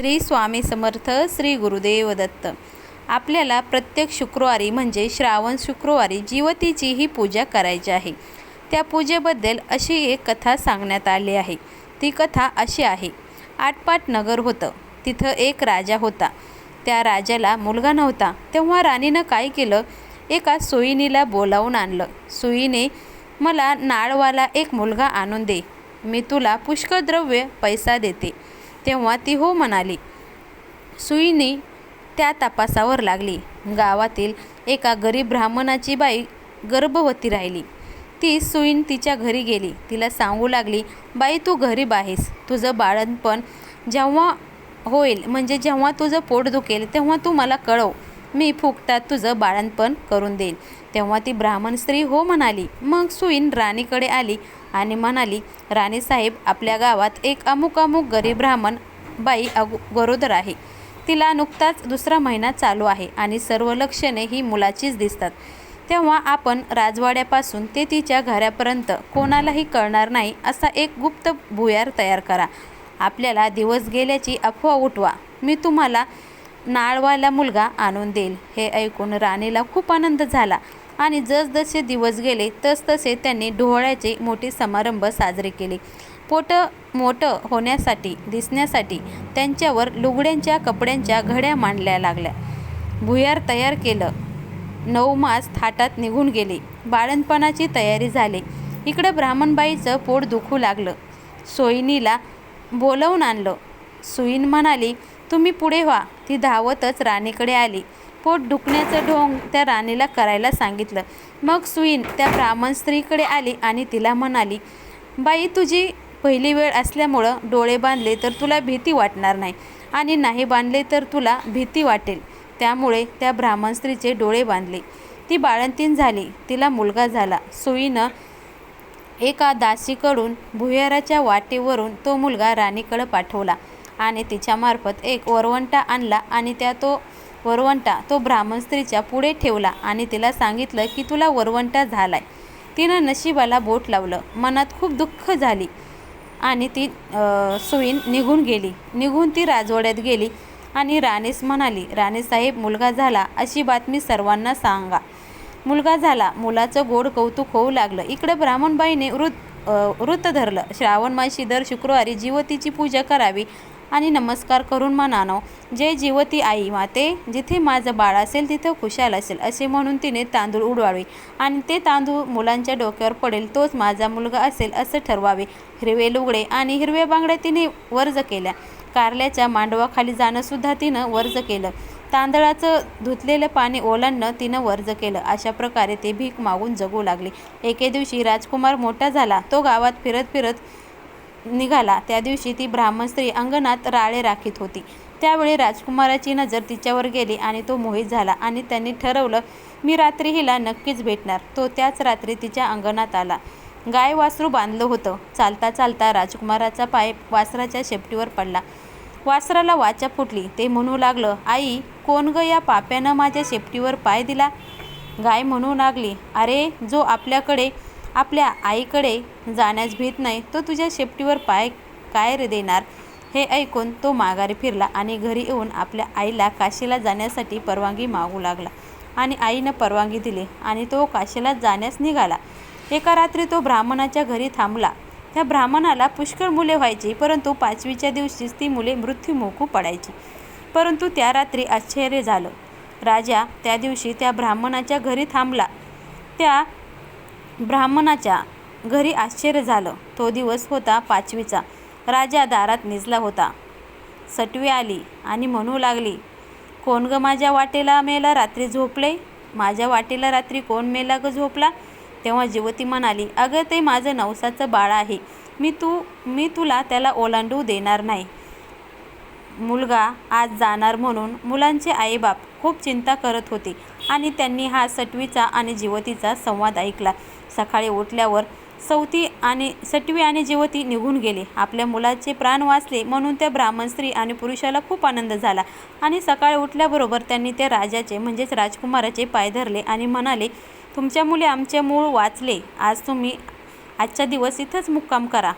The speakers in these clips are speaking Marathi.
श्री स्वामी समर्थ श्री गुरुदेव दत्त. आपल्याला प्रत्येक शुक्रवारी म्हणजे श्रावण शुक्रवारी जीवतीची ही पूजा करायची आहे. त्या पूजेबद्दल अशी एक कथा सांगण्यात आली आहे. ती कथा अशी आहे. आटपाट नगर होतं. तिथं एक राजा होता. त्या राजाला मुलगा नव्हता. तेव्हा राणीनं काय केलं? एका सोयीनीला बोलावून आणलं. सुईने मला नाळवाला एक मुलगा आणून दे. मी तुला पुष्कळ द्रव्य पैसा देते. तेव्हा ती हो म्हणाली. सुईने त्या तपासावर लागली. गावातील एका गरीब ब्राह्मणाची बाई गर्भवती राहिली. ती सुईन तिच्या घरी गेली. तिला सांगू लागली बाई तू गरीब आहेस. तुझं बाळणपण जेव्हा होईल म्हणजे जेव्हा तुझं पोट दुखेल तेव्हा तू मला कळव. मी फुकटात तुझं बाळणपण करून देईल तेव्हा ती ब्राह्मण स्त्री हो म्हणाली. मग सुईन राणीकडे आली. आणि म्हणाली राणीसाहेब आपल्या गावात एक अमुक अमुक गरीब ब्राह्मण बाई अगो गरोदर आहे. तिला नुकताच दुसरा महिना चालू आहे आणि सर्व लक्षणे ही मुलाचीच दिसतात. तेव्हा आपण राजवाड्यापासून ते तिच्या घरापर्यंत कोणालाही कळणार नाही असा एक गुप्त भुयार तयार करा. आपल्याला दिवस गेल्याची अफवा उठवा. मी तुम्हाला नाळवाला मुलगा आणून देईल. हे ऐकून राणीला खूप आनंद झाला. आणि जसजसे दिवस गेले तसतसे त्यांनी डोहाळ्याचे मोठे समारंभ साजरे केले. पोटं मोठं होण्यासाठी दिसण्यासाठी त्यांच्यावर लुगड्यांच्या कपड्यांच्या घड्या मांडल्या लागल्या. भुयार तयार केलं. नऊ मास थाटात निघून गेले. बाळणपणाची तयारी झाली. इकडं ब्राह्मणबाईचं पोट दुखू लागलं. सोयीनीला बोलवून आणलं. सुईन म्हणाली तुम्ही पुढे व्हा. ती धावतच राणीकडे आली. पोट दुखण्याचं ढोंग त्या राणीला करायला सांगितलं. मग सुईन त्या ब्राह्मण स्त्रीकडे आली आणि तिला म्हणाली बाई तुझी पहिली वेळ असल्यामुळं डोळे बांधले तर तुला भीती वाटणार नाही आणि नाही बांधले तर तुला भीती वाटेल. त्यामुळे त्या ब्राह्मण स्त्रीचे डोळे बांधले. ती बाळंतीण झाली तिला मुलगा झाला. सुईनं एका दासीकडून भुयाराच्या वाटेवरून तो मुलगा राणीकडं पाठवला आणि तिच्यामार्फत एक वरवंटा आणला आणि त्या तो वरवंटा तो ब्राह्मण स्त्रीच्या पुढे ठेवला आणि तिला सांगितलं की तुला वरवंटा झालाय. तिनं नशिबाला बोट लावलं. मनात खूप दुःख झाली आणि ती सुईन निघून गेली. निघून ती राजवाड्यात गेली आणि राणेस म्हणाली राणेसाहेब मुलगा झाला अशी बातमी सर्वांना सांगा. मुलगा झाला मुलाचं गोड कौतुक होऊ लागलं. इकडं ब्राह्मणबाईने वृत वृत्त धरलं. श्रावण मासी दर शुक्रवारी जीवतीची पूजा करावी आणि नमस्कार करून म्हणानो जय जीवती आई माते जिथे माझं बाळ असेल तिथं खुशाल असेल असे म्हणून तिने तांदूळ उडवावे. आणि ते तांदूळ मुलांच्या डोक्यावर पडेल तोच माझा मुलगा असेल असं ठरवावे. हिरवे लुगडे आणि हिरव्या बांगड्या तिने वर्ज केल्या. कारल्याच्या मांडवाखाली जाणंसुद्धा तिनं वर्ज केलं. तांदळाचं धुतलेलं पाणी ओलांडणं तिनं वर्ज केलं. अशा प्रकारे ते भीक मागून जगू लागले. एके दिवशी राजकुमार मोठा झाला. तो गावात फिरत फिरत निघाला. त्या दिवशी ती ब्राह्मण स्त्री अंगणात राळे राखीत होती. त्यावेळी राजकुमाराची नजर तिच्यावर गेली आणि तो मोहित झाला आणि त्यांनी ठरवलं मी रात्री हिला नक्कीच भेटणार. तो त्याच रात्री तिच्या अंगणात आला. गाय वासरू बांधलं होतं. चालता चालता राजकुमाराचा पाय वासराच्या शेपटीवर पडला. वासराला वाचा फुटली. ते म्हणू लागलं आई कोण ग या पाप्यानं माझ्या शेपटीवर पाय दिला? गाय म्हणू लागली अरे जो आपल्याकडे आपल्या आईकडे जाण्यास भीत नाही तो तुझ्या शेपटीवर पाय काय रे देणार? हे ऐकून तो माघारी फिरला आणि घरी येऊन आपल्या आईला काशीला जाण्यासाठी परवानगी मागू लागला आणि आईनं परवानगी दिली आणि तो काशीला जाण्यास निघाला. एका रात्री तो ब्राह्मणाच्या घरी थांबला. त्या ब्राह्मणाला पुष्कळ मुले व्हायची परंतु पाचवीच्या दिवशीच ती मुले मृत्यूमोकू पडायची. परंतु त्या रात्री आश्चर्य झालं. राजा त्या दिवशी त्या ब्राह्मणाच्या घरी थांबला. त्या ब्राह्मणाच्या घरी आश्चर्य झालं. तो दिवस होता पाचवीचा. राजा दारात निजला होता. सटवी आली आणि म्हणू लागली कोण ग माझ्या वाटेला मेला रात्री झोपले? माझ्या वाटेला रात्री कोण मेला ग झोपला? तेव्हा जीवती म्हणाली अगं ते माझं नवसाचं बाळ आहे. मी तू मी तुला त्याला ओलांडू देणार नाही. मुलगा आज जाणार म्हणून मुलांचे आईबाप खूप चिंता करत होते आणि त्यांनी हा सटवीचा आणि जीवतीचा संवाद ऐकला. सकाळी उठल्यावर सवती आणि सटवी आणि जीवती निघून गेले. आपल्या मुलाचे प्राण वाचले म्हणून त्या ब्राह्मण स्त्री आणि पुरुषाला खूप आनंद झाला आणि सकाळी उठल्याबरोबर त्यांनी त्या राजाचे म्हणजेच राजकुमाराचे पाय धरले आणि म्हणाले तुमच्या मुले आमचे मूळ वाचले. आज तुम्ही आजचा दिवस इथंच मुक्काम करा.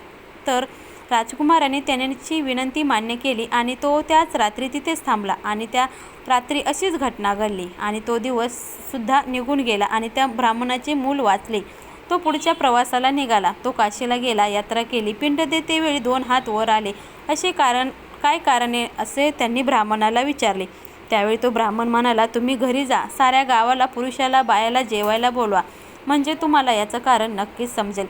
तर राजकुमाराने त्यांची विनंती मान्य केली आणि तो त्याच रात्री तिथेच थांबला आणि त्या रात्री अशीच घटना घडली आणि तो दिवस सुद्धा निघून गेला आणि त्या ब्राह्मणाचे मूल वाचले. तो पुढच्या प्रवासाला निघाला. तो काशीला गेला यात्रा केली पिंड देतेवेळी दोन हात वर आले. असे कारण काय कारण आहे असे त्यांनी ब्राह्मणाला विचारले. त्यावेळी तो ब्राह्मण म्हणाला तुम्ही घरी जा. साऱ्या गावाला पुरुषाला बायाला जेवायला बोलवा. म्हणजे तुम्हाला याचं कारण नक्कीच समजेल.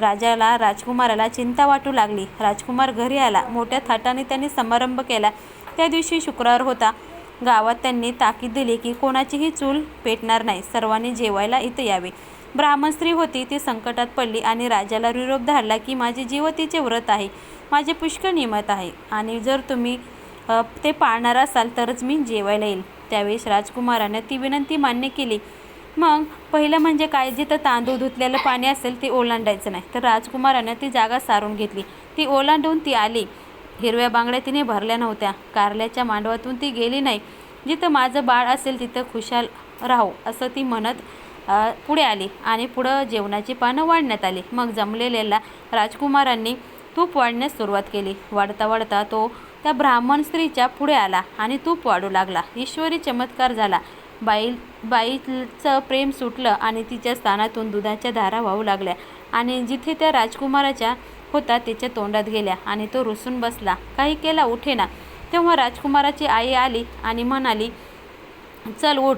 राजाला राजकुमाराला चिंता वाटू लागली. राजकुमार घरी आला. मोठ्या थाटाने त्यांनी समारंभ केला. त्या दिवशी शुक्रवार होता. गावात त्यांनी ताकीद दिली की कोणाचीही चूल पेटणार नाही. सर्वांनी जेवायला इथं यावे. ब्राह्मण स्त्री होती. ती संकटात पडली आणि राजाला निरोप धाडला की माझे जीवतीचे व्रत आहे. माझे पुष्कळ निमत आहे. आणि जर तुम्ही ते पाळणार असाल तरच मी जेवायला येईल. त्यावेळेस राजकुमाराने ती विनंती मान्य केली. मग पहिलं म्हणजे काय? जिथं तांदूळ धुतलेलं पाणी असेल ते ओलांडायचं नाही. तर राजकुमारानं ती जागा सारून घेतली. ती ओलांडून ती आली. हिरव्या बांगड्या तिने भरल्या नव्हत्या. कारल्याच्या मांडवातून ती गेली नाही. जिथं माझं बाळ असेल तिथं खुशाल राहू असं ती म्हणत पुढे आली आणि पुढं जेवणाची पानं वाढण्यात आली. मग जमलेल्याला राजकुमारांनी तूप वाढण्यास सुरुवात केली. वाढता वाढता तो त्या ब्राह्मण स्त्रीच्या पुढे आला आणि तूप वाढू लागला. ईश्वरी चमत्कार झाला. बाई बाईचं प्रेम सुटलं आणि तिच्या स्थानातून दुधाच्या धारा वाहू लागल्या आणि जिथे त्या राजकुमाराच्या होता त्याच्या तोंडात गेल्या आणि तो रुसून बसला. काही केला उठेना. तेव्हा राजकुमाराची आई आली आणि म्हणाली चल उठ.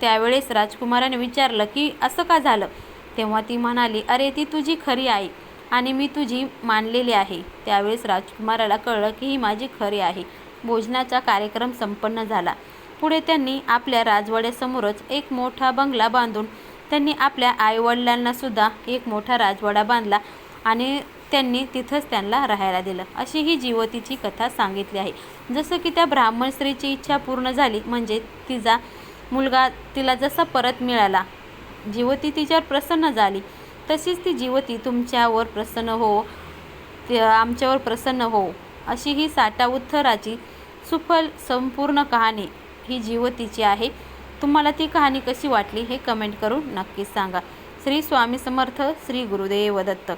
त्यावेळेस राजकुमाराने विचारलं की असं का झालं? तेव्हा ती म्हणाली अरे ती तुझी खरी आई आणि मी तुझी मानलेली आहे. त्यावेळेस राजकुमाराला कळलं की ही माझी खरी आहे भोजनाचा कार्यक्रम संपन्न झाला. पुढे त्यांनी आपल्या राजवाड्यासमोरच एक मोठा बंगला बांधून त्यांनी आपल्या आईवडिलांनासुद्धा एक मोठा राजवाडा बांधला आणि त्यांनी तिथंच त्यांना राहायला दिलं. अशी ही जीवतीची कथा सांगितली आहे. जसं की त्या ब्राह्मण स्त्रीची इच्छा पूर्ण झाली म्हणजे तिचा मुलगा तिला जसा परत मिळाला जीवती तिच्यावर प्रसन्न झाली तशीच ती जीवती तुमच्यावर प्रसन्न हो आमच्यावर प्रसन्न हो अशी ही साठा उत्थराची सुफल संपूर्ण कहाणी ही जीवतीची आहे. तुम्हाला ती कहाणी कशी वाटली हे कमेंट करून नक्कीच सांगा. श्री स्वामी समर्थ श्री गुरुदेव दत्त.